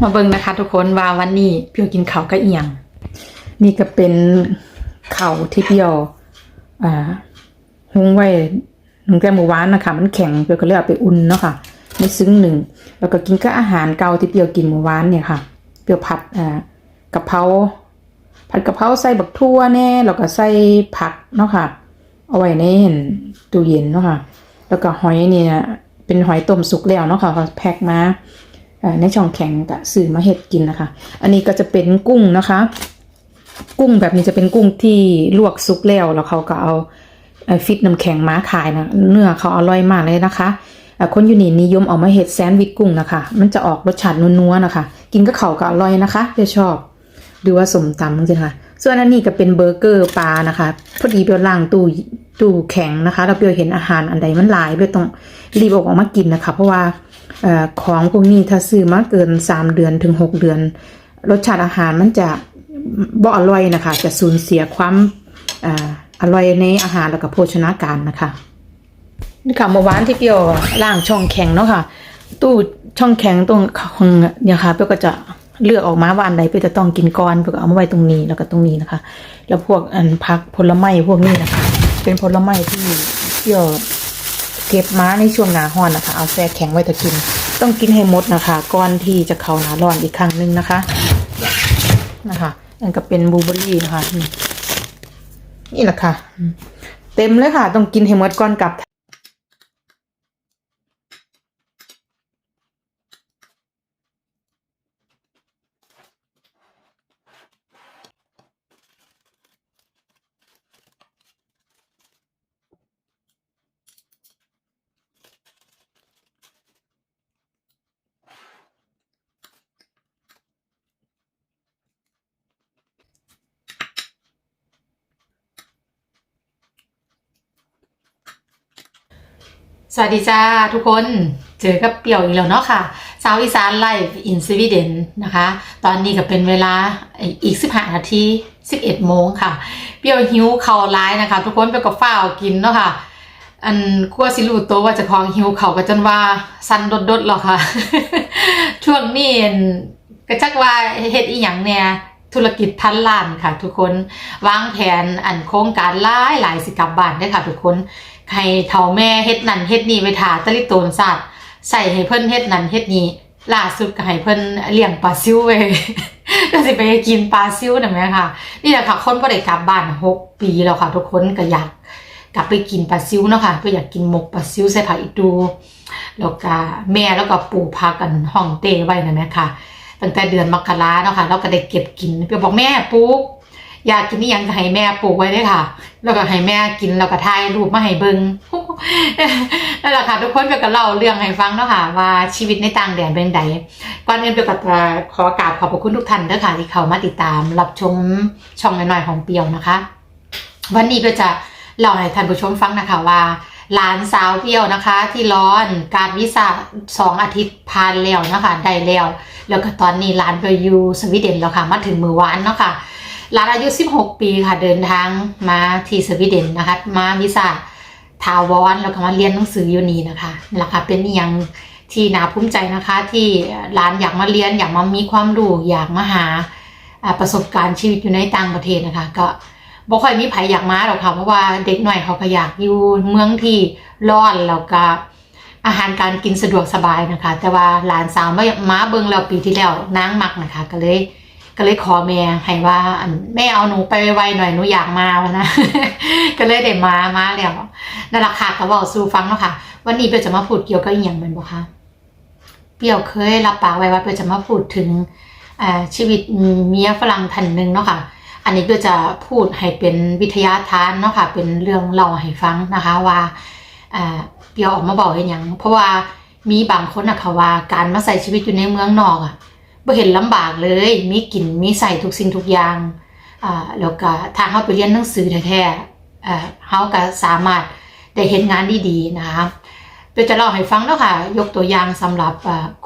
มาเบิ่งนะคะ ทุกคนว่าวันนี้เปียวกินข้าวกับเอียง นี่ก็เป็นข้าวที่เปียวอ่าหุงไว้หุงแต่เมื่อวานนะคะ มันแข็งเปียวก็เลยเอาไปอุ่นเนาะค่ะในซึ้งหนึ่งแล้วก็กินกับอาหารเก่าที่เปียวกินเมื่อวานเนี่ยค่ะเปียวผัดอ่ากะเพราผัดกะเพราใส่บักทั่วแน่แล้วก็ใส่ผักเนาะค่ะ เอาไว้ในตู้เย็นเนาะค่ะ แล้วก็หอยเนี่ยเป็นหอยต้มสุกแล้วเนาะค่ะเขาแพ็คมา ในช่องแข็งกะซื้อมาเห็ดกินนะคะ อันนี้ก็จะเป็นกุ้งนะคะ กุ้งแบบนี้จะเป็นกุ้งที่ลวกสุกแล้วแล้วเขาก็เอาฟิตน้ำแข็งมาขายนะเนื้อเขาอร่อยมากเลยนะคะคนยูนีนิยมเอามาเห็ดแซนด์วิชกุ้งนะคะ มันจะออกรสชาตินัวๆนะคะ กินกับเขาก็อร่อยนะคะเดี๋ยวชอบหรือว่าสมตำจริงค่ะ ส่วนอันนี้ก็เป็นเบอร์เกอร์ปลานะคะ พอดีเปียวล่างตู้ ตู้แข็งนะคะแล้วเปียวเห็นอาหารอันใดมันหลายเปียวต้องรีบอออกมากินนะคะ เพราะว่าอของพวกนี้ถ้าซื้อมาเกิน3เดือนถึง6เดือน รสชาติอาหารมันจะบ่อร่อยนะคะ จะสูญเสียความออร่อยในอาหารแล้วก็โภชนาการนะคะนี่ค่ะเมื่อวานที่เปียวล่างช่องแข็งเนาะค่ะ ตู้ช่องแข็งตรงของเนี่ยค่ะเปียวก็จะเลือกออกมาว่าอันใดเปียวจะต้องกินก่อนเปียวก็เอามาไว้ตรงนี้แล้วก็ตรงนี้นะคะ แล้วพวกอันพักผลไม้พวกนี้นะคะ เป็นผลไม้ที่เปียวเก็บมาในช่วงหนาห้อนนะคะ เอาแช่แข็งไว้ถ้ากิน ต้องกินให้หมดนะคะ ก่อนที่จะเข้าหนาร้อนอีกครั้งหนึงนะคะ นะคะนั่นก็เป็นบลูเบอรี่นะคะนี่นี่แหละค่ะ เต็มเลยค่ะ ต้องกินให้หมดก่อนกลับ สวัสดีจ้าทุกคนเจอกับเปี่ยวอีกแล้วเนาะค่ะสาวอีสานไลฟ์อินสวีเดนนะคะ ตอนนี้ก็เป็นเวลาอีก15นาที11โมงค่ะ เปี่ยวหิวเข่าร้ายนะคะ ทุกคนไปกับฝ้าวกินเนาะค่ะ อันขั้วสิรูโตว่าจะคลองหิวเข่าก็จนว่าสันดดๆหรอกค่ะ ช่วงนี้ก็จักว่าเฮ็ดอีหยังเนี่ย ธุรกิจพันล้านค่ะ ทุกคนวางแผนอันโครงการหลายหลายสิกลับบ้านได้ค่ะ ทุกคนให้เฒ่าแม่เฮ็ดนั่นเฮ็ดนี่ไปถาตะลิโตนสัตว์ใส่ให้เพิ่นเฮ็ดนั่นเฮ็ดนี่ล่าสุดก็ให้เพิ่นเลี้ยงปลาซิวไว้ก็สิไปกินปลาซิวนั่นแหมค่ะ นี่แหละค่ะ คนบ่ได้กลับบ้านหกปีแล้วค่ะ ทุกคนก็อยากกลับไปกินปลาซิวเนาะค่ะเพื่ออยากกินหมกปลาซิวใส่ผักอีตูแล้วก็แม่แล้วก็ปู่พากันห้องเต้ไว้นั่นแหละค่ะ ตั้งแต่เดือนมกราเนาะค่ะเราก็ได้เก็บกินเปียวบอกแม่ปุ๊กอยากกินนี่ยังให้แม่ปลูกไว้ด้วยค่ะ แล้วก็ให้แม่กินแล้วก็ถ่ายรูปมาให้เบิงนั่นแหละค่ะ ทุกคนเปียวก็เล่าเรื่องให้ฟังเนาะค่ะ ว่าชีวิตในต่างแดนเป็นไดก่อนอื่นเปียวก็ขอกราบขอบพระคุณทุกท่านเด้อค่ะที่เข้ามาติดตามรับชมช่องน้อยๆของเปียวนะคะ วันนี้เปียวจะเล่าให้ท่านผู้ชมฟังนะคะว่า หลานสาวเปียวนะคะ ที่ร้อนการวิซาสองอาทิตย์ผ่านแล้วนะคะได้แล้ว แล้วก็ตอนนี้หลานไปอยู่สวีเดนแล้วค่ะ มาถึงมือวานเนาะค่ะหลานอายุ 16 ปีค่ะเดินทางมาที่สวีเดนนะคะ มาวิซาทาวอนแล้วก็มาเรียนหนังสืออยู่นี่นะคะนี่แหละค่ะเป็นอหยังที่น่าภูมิใจนะคะ ที่หลานอยากมาเรียนอยากมามีความรู้อยากมาหาประสบการณ์ชีวิตอยู่ในต่างประเทศนะคะ ก็ บ่ค่อยมีไผอยากมาหรอกค่ะเพราะว่าเด็กหน่อยเขาก็อยากอยู่เมืองที่ร้อนแล้วก็อาหารการกินสะดวกสบายนะคะ แต่ว่าหลานสาวมามาเบิ่งแล้วปีที่แล้วนางมักนะคะ ก็เลยก็เลยขอแม่ให้ว่าแม่เอาหนูไปไวๆหน่อยหนูอยากมาวะนะ ก็เลยได้มามาแล้วนั่นแหละค่ะก็เว้าสู่ฟังเนาะค่ะ วันนี้เปียจะมาพูดเกี่ยวกับอีหยังแม่นบ่คะเปียวเคยรับปากไว้ว่าเปียจะมาพูดถึงชีวิตเมียฝรั่งท่านหนึ่งเนาะค่ะ อันนี้เปียวจะพูดให้เป็นวิทยาทานเนาะค่ะ เป็นเรื่องเล่าให้ฟังนะคะว่าเปียวออกมาบอกเห็นยังเพราะว่ามีบางคนนะค่ะว่าการมาใส่ชีวิตอยู่ในเมืองนอกอะบ่เห็นลำบากเลย มีกิน มีใส่ทุกสิ่งทุกอย่างอ่าแล้วก็ทางเขาไปเรียนหนังสือแท้ๆอ่าเขาก็สามารถได้เห็นงานดีๆนะคะเปียวจะเล่าให้ฟังแล้วค่ะ ยกตัวอย่างสำหรับ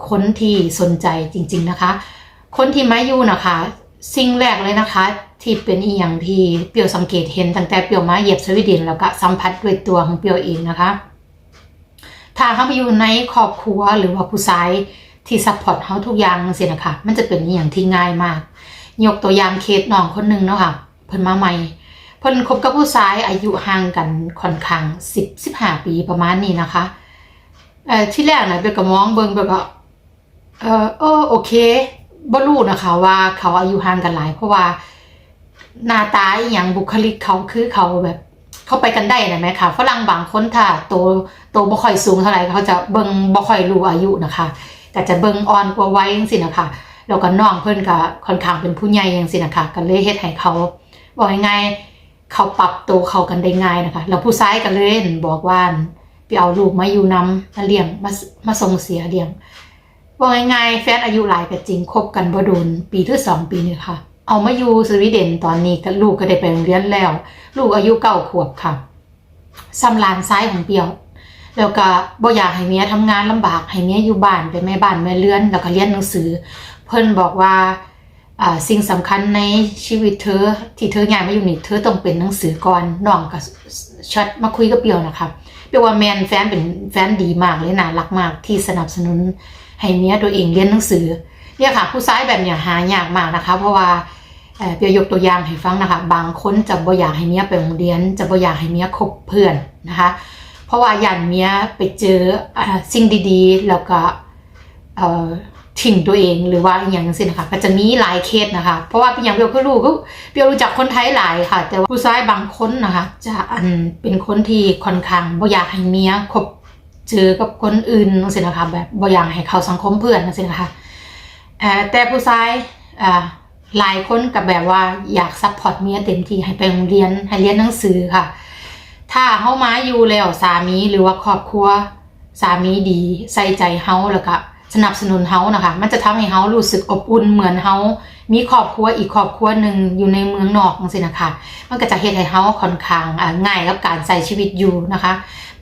คนที่สนใจจริง ๆนะคะ คนที่มาอยู่นะคะ สิ่งแรกเลยนะคะ ที่เป็นอีหยังที่เปียวสังเกตเห็นตั้งแต่เปียวมาเหยียบสวีเดนแล้วก็สัมผัสด้วยตัวของเปียวเองนะคะ ถ้าเขาไปอยู่ในครอบครัวหรือว่าผู้ชายที่ซัพพอร์ตเฮาทุกอย่างจังซี่นะคะมันจะเป็นอีหย่างที่ง่ายมาก ยกตัวอย่างเคสน้องคนหนึ่งเนาะค่ะเพิ่นมาใหม่เพิ่นคบกับผู้ชายอายุห่างกันค่อนข้าง10 15ปีประมาณนี้นะคะเอ่อที่แรกนะเบลก็มองเบิ่งแบบว่าเอ่อเออโอเคบ่รู้นะคะ ว่าเขาอายุห่างกันหลาย เพราะว่า หน้าตาอหย่างบุคลิกเขาคือเขาแบบ เขาไปกันได้นะแม่ค่ะฝรั่งบางคนถ้าโตโตบ่ค่อยสูงเท่าไหร่เขาจะเบิ่งบ่ค่อยรู้อายุนะคะก็จะเบิ่งอ่อนกว่าวัยจังซี่นะคะแล้วก็น้องเพิ่อนก็ค่อนข้างเป็นผู้ใหญ่จังซี่นะคะก็เลยเฮ็ดให้เขาบอกง่ายๆเขาปรับตัวเขากันได้ง่ายนะคะแล้วผู้ชายก็เลยบอกว่าไปเอาลูกมาอยู่นำมาเลี้ยงมามาส่งเสียเลี้ยงบอกง่ายๆแฟนอายุหลายก็จริงคบกันบ่โดนปีที่สองปีนี่ค่ะ เอามาอยู่สวีเดนตอนนี้ก็ลูกก็ได้ไปโรงเรียนแล้ว ลูกอายุเก้าขวบค่ะซ้ำลานซ้ายของเปียว แล้วก็บ่อยากให้เมียทำงานลำบากให้เมียอยู่บ้านเป็นแม่บ้านแม่เรือนแล้วก็เรียนหนังสือ เพิ่นบอกว่าสิ่งสำคัญในชีวิตเธอที่เธอย้ายมาอยู่นี่เธอต้องเป็นหนังสือก่อนน้องก็ชัดมาคุยกับเปียวนะคะเปียวว่าแมนแฟนเป็นแฟนดีมากเลยน่ารักมากที่สนับสนุนให้เมียตัวเองเรียนหนังสือเนี่ยค่ะผู้ชายแบบเนี้ยหายากมากนะคะ เพราะว่า เปียวยกตัวอย่างให้ฟังนะคะ บางคนจะบ่อยากให้เมียไปโรงเรียน จะบ่อยากให้เมียคบเพื่อนนะคะ เพราะว่ายันเมียไปเจออสิ่งดีๆ แล้วก็เอ่อทิ้งตัวเองหรือว่าอย่างนั้นสินะคะก็จะมีหลายเคสนะคะ เพราะว่าเป็นอย่างเปียวก็รู้ก็เปียวรู้จักคนไทยหลายค่ะ แต่ว่าผู้ชายบางคนนะคะ จะอันเป็นคนที่ค่อนข้างบ่อยากให้เมียคบเจอกับคนอื่นนั่นสินะคะแบบบ่อยากให้เขาสังคมเพื่อนนั่นสินะคะแต่ผู้ชายอ่า หลายคนกับแบบว่าอยากซัพพอร์ตเมียเต็มที่ให้ไปโรงเรียนให้เรียนหนังสือค่ะ ถ้าเฮามาอยู่แล้วสามีหรือว่าครอบครัวสามีดีใส่ใจเฮาแล้วก็สนับสนุนเฮานะคะ มันจะทำให้เฮารู้สึกอบอุ่นเหมือนเฮามีครอบครัวอีกครอบครัวหนึ่งอยู่ในเมืองนอกจังซี่นะคะ มันก็จะเฮ็ดให้เฮาค่อนข้างอ่าง่ายกับการใช้ชีวิตอยู่นะคะ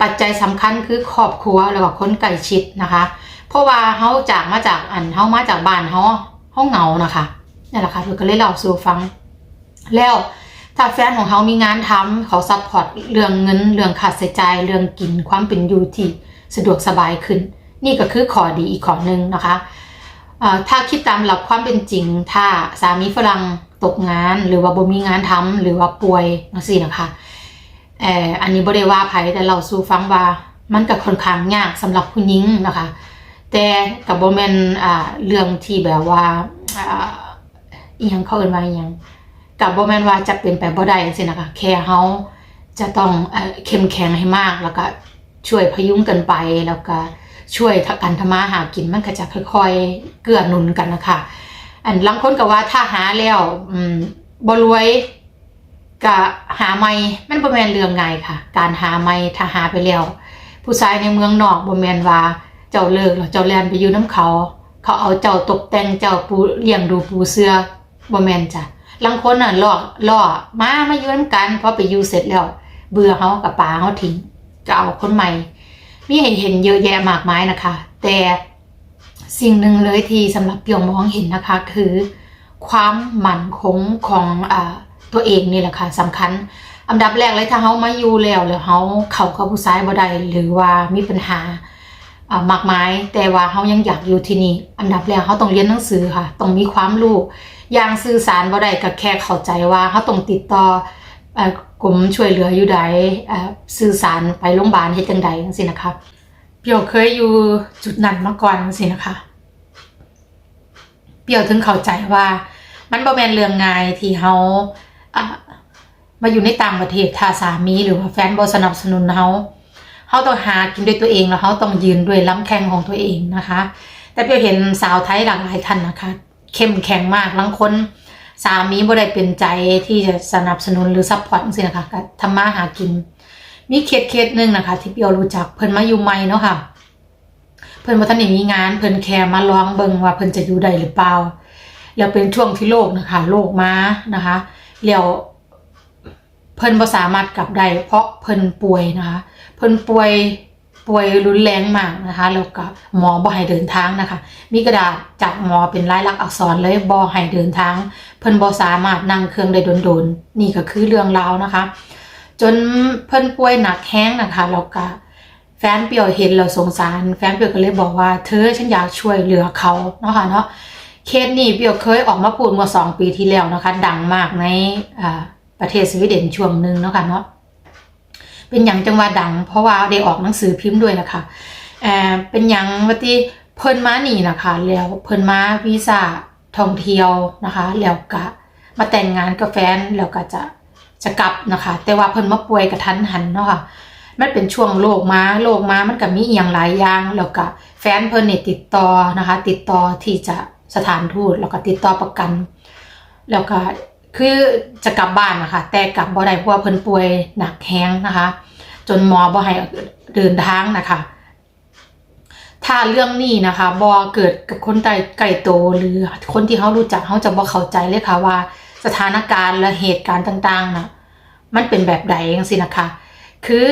ปัจจัยสำคัญคือครอบครัวแล้วก็คนใกล้ชิดนะคะ เพราะว่าเฮาจากมาจากอันเฮามาจากบ้านเฮาเฮาเหงานะคะ นี่นแหละค่ะเพิ่นก็เลยเล่าสู่ฟัง แล้วถ้าแฟนของเฮามีงานทำเขาซัพพอร์ตเรื่องเงินเรื่องค่าใช้จ่ายเรื่องกินความเป็นอยู่ที่สะดวกสบายขึ้น นี่ก็คือข้อดีอีกข้อหนึ่งนะคะถ้าคิดตามหลักความเป็นจริง ถ้าสามีฝรั่งตกงานหรือว่าบ่มีงานทำหรือว่าป่วยจังซี่นะคะเอออันนี้บ่ได้ว่าไผแต่เราสู่ฟังว่ามันก็ค่อนข้างยากสำหรับผู้หญิงนะคะ แต่กับบ่แมนอ่าเรื่องที่แบบว่าอ่า อีหยังเขาเอิ้นว่าอีหยังกับบ่แม่นว่าจะเป็นไปบ่ได้จังซี่นะคะแค่เฮาจะต้องเอ่อเข้มแข็งให้มากแล้วก็ช่วยพยุงกันไปแล้วก็ช่วยกันทำมาหากินมันก็จะค่อยๆ เกื้อหนุนกันนะคะอันลางคนก็ว่าถ้าหาแล้วอืมบ่รวยก็หาไม่มันบ่แม่นเรื่องไงค่ะ การหาไม่ถ้าหาไปแล้ว ผู้ชายในเมืองนอกบ่แม่นว่าเจ้าเลิกแล้วเจ้าแลนไปอยู่น้ำเขา เขาเอาเจ้าตกแต่งเจ้าปูเลี้ยงดูปูเสื้อ บ่แม่นจ้ะลางคนน่ะหล่อล่อมามาอยู่นำกันพอไปอยู่เสร็จแล้ว เบื่อเฮากับป๋าเฮาทิ้งก็เอาคนใหม่ มีเห็นเห็นเยอะแยะมากมายนะคะ แต่สิ่งหนึ่งเลยที่สำหรับเปียวมองเห็นนะคะ คือ ความมั่นคงของอตัวเองนี่แหละค่ะสำคัญ อันดับแรกเลยถ้าเฮามาอยู่แล้วแล้วเฮาเข้ากับผู้ชายบ่ได้หรือว่ามีปัญหาอ่ามากมาย แต่ว่าเฮายังอยากอยู่ที่นี่อันดับแรกเฮาต้องเรียนหนังสือค่ะ ต้องมีความรู้ อย่างสื่อสารบ่ได้ก็แค่เข้าใจว่าเฮาต้องติดต่อเอ่มช่วยเหลืออยู่ใดสื่อสารไปโรงพยาบาลเฮ็ดจังใดจังซี่นะคะเปียวเคยอยู่จุดนั้นมาก่อนจังซี่นะคะ เปียวถึงเข้าใจว่า มันบ่แม่นเรื่องง่ายที่เฮาอะมาอยู่ในต่างประเทศถ้าสามีหรือว่าแฟนบ่สนับสนุนเฮาเฮาต้องหากินด้วยตัวเองแล้วเฮาต้องยืนด้วยลำแข้งของตัวเองนะคะ แต่เปียวเห็นสาวไทยหลากหลายท่านนะคะ เข้มแข็งมากบางคนสามีบ่ได้เป็นใจที่จะสนับสนุนหรือซัพพอร์ตจังซี่นะคะก็ทำมาหากิน มีเคสเคสหนึ่งนะคะ ที่เปียวรู้จักเพิ่นมาอยู่ใหม่เนาะค่ะ เพิ่นบ่ทันได้มีงาน เพิ่นแค่มาลองเบิ่งว่าเพิ่นจะอยู่ได้หรือเปล่า แล้วเป็นช่วงที่โรคนะคะโรคมานะคะแล้วเพิ่นบ่สามารถกลับได้เพราะเพิ่นป่วยนะคะ เพิ่นป่วย ป่วยรุนแรงมากนะคะแล้วก็หมอบ่ให้เดินทางนะคะ มีกระดาษจากหมอเป็นลายลักษณ์อักษรเลยบ่ให้เดินทาง เพิ่นบ่สามารถนั่งเครื่องได้โดนๆนี่ก็คือเรื่องราวนะคะ จนเพิ่นป่วยหนักแห้งนะคะแล้วก็แฟนเปียวเห็นเราสงสาร แฟนเปียวก็เลยบอกว่าเธอฉันอยากช่วยเหลือเขาเนาะค่ะเนาะเคสนี้เปียวเคยออกมาพูดเมื่อสองปีที่แล้วนะคะ ดังมากในประเทศสวีเดนช่วงหนึ่งเนาะค่ะเนาะ เป็นอย่างจังหว่าดัง เพราะว่าได้ออกหนังสือพิมพ์ด้วยนะคะเอ่อเป็นอย่างว่าที่เพิ่นมาหนีนะคะแล้วเพิ่นมาวีซ่าท่องเที่ยวนะคะแล้วก็มาแต่งงานกับแฟนแล้วก็จะจะกลับนะคะ แต่ว่าเพิ่นมาป่วยกระทันหันเนาะค่ะมันเป็นช่วงโรคมาโรคมามันก็มีอย่างหลายอย่างแล้วก็แฟนเพิ่นนี่ติดต่อนะคะ ติดต่อที่จะสถานทูตแล้วก็ติดต่อประกัน แล้วก็ คือจะกลับบ้านนะคะ แต่กลับบ่ได้เพราะว่าเพิ่นป่วยหนักแฮงนะคะ จนหมอบ่ให้เดินทางนะคะ ถ้าเรื่องนี้นะคะบ่เกิดกับคนใกล้ใกล้ตัวหรือคนที่เขารู้จักเขาจะบ่เข้าใจเลยค่ะว่า สถานการณ์และเหตุการณ์ต่างๆนะมันเป็นแบบใดจังซี่นะคะ คือ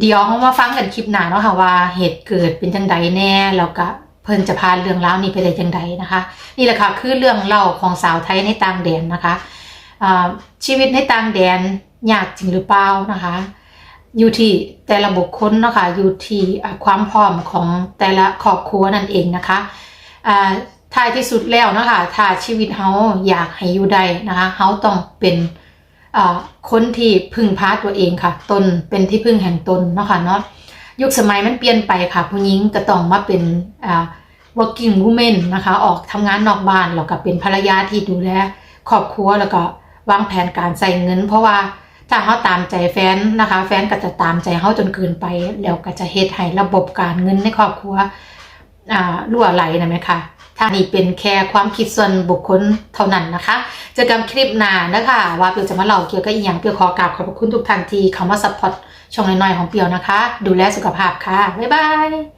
เดี๋ยวเรามาฟังกันคลิปหน้าเนาะค่ะว่าเหตุเกิดเป็นจังใดแน่แล้วก็เพิ่นจะพาเรื่องราวนี้ไปได้จังใดนะคะ นี่แหละค่ะคือเรื่องเล่าของสาวไทยในต่างแดนนะคะ ชีวิตในต่างแดนยากจริงหรือเปล่านะคะ อยู่ที่แต่ละบุคคลเนาะค่ะอยู่ที่ความพร้อมของแต่ละครอบครัวนั่นเองนะคะท้ายที่สุดแล้วนะคะถ้าชีวิตเฮาอยากให้อยู่ได้นะคะเฮาต้องเป็นคนที่พึ่งพาตัวเองค่ะ ตนเป็นที่พึ่งแห่งตนเนาะค่ะเนาะยุคสมัยมันเปลี่ยนไปค่ะ ผู้หญิงก็ต้องมาเป็น working woman นะคะ ออกทำงานนอกบ้านแล้วก็เป็นภรรยาที่ดูแลครอบครัวแล้วก็ วางแผนการใส่เงิน เพราะว่าถ้าเขาตามใจแฟนนะคะ แฟนก็จะตามใจเขาจนเกินไป แล้วก็จะเฮ็ดให้ระบบการเงินในครอบครัวอ่ารั่วไหลนะไหมคะทางนี้เป็นแค่ความคิดส่วนบุคคลเท่านั้นนะคะ เจอกันคลิปหน้านะคะ ว่าเปียวจะมาเล่าเกี่ยวกับอีหยังเปียวขอกราบขอบคุณทุกท่านที่เข้ามาซัพพอร์ตช่องน้อยๆของเปียวนะคะ ดูแลสุขภาพค่ะ บ๊ายบาย